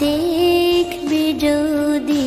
দেখবি যদি